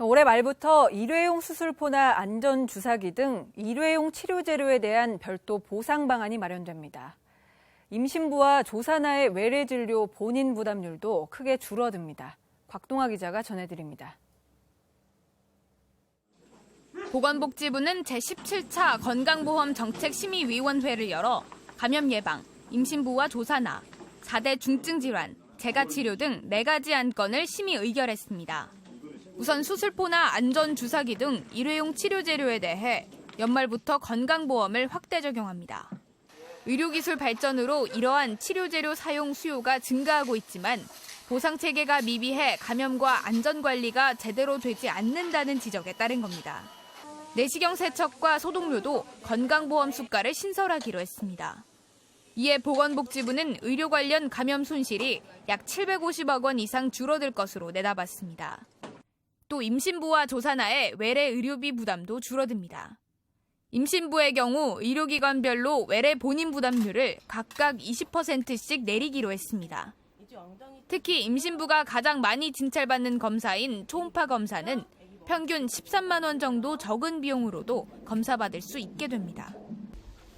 올해 말부터 일회용 수술포나 안전주사기 등 일회용 치료 재료에 대한 별도 보상 방안이 마련됩니다. 임신부와 조산아의 외래 진료 본인 부담률도 크게 줄어듭니다. 곽동아 기자가 전해드립니다. 보건복지부는 제17차 건강보험 정책심의위원회를 열어 감염 예방, 임신부와 조산아, 4대 중증 질환, 재가 치료 등 4가지 안건을 심의 의결했습니다. 우선 수술포나 안전주사기 등 일회용 치료 재료에 대해 연말부터 건강보험을 확대 적용합니다. 의료기술 발전으로 이러한 치료 재료 사용 수요가 증가하고 있지만 보상 체계가 미비해 감염과 안전 관리가 제대로 되지 않는다는 지적에 따른 겁니다. 내시경 세척과 소독료도 건강보험 수가를 신설하기로 했습니다. 이에 보건복지부는 의료 관련 감염 손실이 약 750억 원 이상 줄어들 것으로 내다봤습니다. 또 임신부와 조산아의 외래 의료비 부담도 줄어듭니다. 임신부의 경우 의료기관별로 외래 본인 부담률을 각각 20%씩 내리기로 했습니다. 특히 임신부가 가장 많이 진찰받는 검사인 초음파 검사는 평균 13만 원 정도 적은 비용으로도 검사받을 수 있게 됩니다.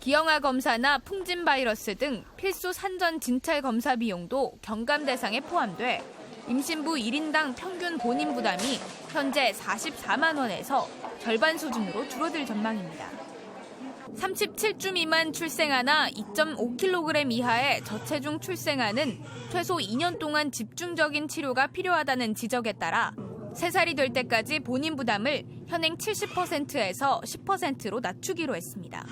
기형아 검사나 풍진 바이러스 등 필수 산전 진찰 검사 비용도 경감 대상에 포함돼 임신부 1인당 평균 본인 부담이 현재 44만 원에서 절반 수준으로 줄어들 전망입니다. 37주 미만 출생아나 2.5kg 이하의 저체중 출생아는 최소 2년 동안 집중적인 치료가 필요하다는 지적에 따라 3살이 될 때까지 본인 부담을 현행 70%에서 10%로 낮추기로 했습니다.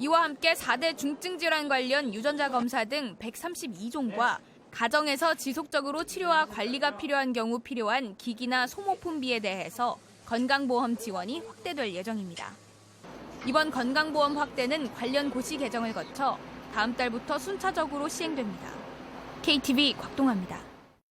이와 함께 4대 중증 질환 관련 유전자 검사 등 132종과 가정에서 지속적으로 치료와 관리가 필요한 경우 필요한 기기나 소모품비에 대해서 건강보험 지원이 확대될 예정입니다. 이번 건강보험 확대는 관련 고시 개정을 거쳐 다음 달부터 순차적으로 시행됩니다. KTV 곽동아입니다.